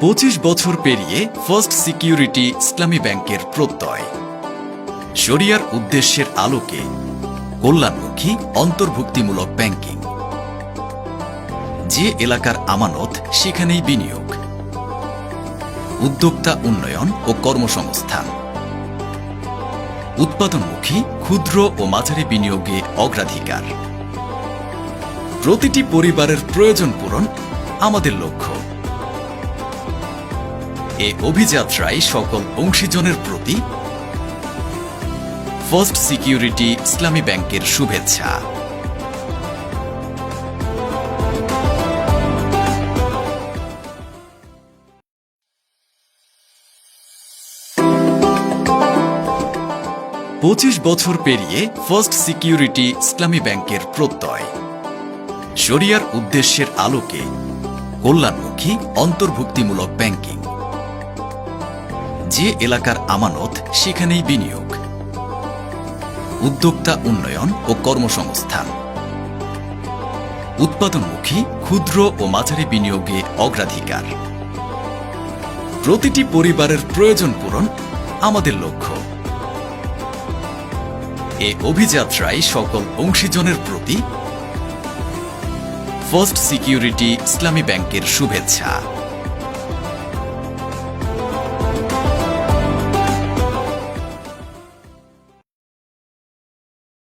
পঁচিশ বছর পেরিয়ে ফার্স্ট সিকিউরিটি ইসলামী ব্যাংকের প্রত্যয়। শরিয়ার উদ্দেশ্যের আলোকে কল্যাণমুখী, অন্তর্ভুক্তিমূলক ব্যাংকিং। যে এলাকার আমানত, সেখানেই বিনিয়োগ। উদ্যোক্তা উন্নয়ন ও কর্মসংস্থান। উৎপাদনমুখী, ক্ষুদ্র ও মাঝারি বিনিয়োগে অগ্রাধিকার। প্রতিটি পরিবারের প্রয়োজন পূরণ আমাদের লক্ষ্য। এ অভিযাত্রায় সকল অংশীজনের প্রতি ফার্স্ট সিকিউরিটি ইসলামী ব্যাংকের শুভেচ্ছা। পঁচিশ বছর পেরিয়ে ফার্স্ট সিকিউরিটি ইসলামী ব্যাংকের প্রত্যয়। শরিয়ার উদ্দেশ্যের আলোকে কল্যাণমুখী, অন্তর্ভুক্তিমূলক ব্যাংকিং যে এলাকার আমানত, সেখানেই বিনিয়োগ। উদ্যোক্তা উন্নয়ন ও কর্মসংস্থান। উৎপাদনমুখী, ক্ষুদ্র ও মাঝারি বিনিয়োগে অগ্রাধিকার। প্রতিটি পরিবারের প্রয়োজন পূরণ আমাদের লক্ষ্য। এ অভিযাত্রায় সকল অংশীজনের প্রতি ফার্স্ট সিকিউরিটি ইসলামী ব্যাংকের শুভেচ্ছা।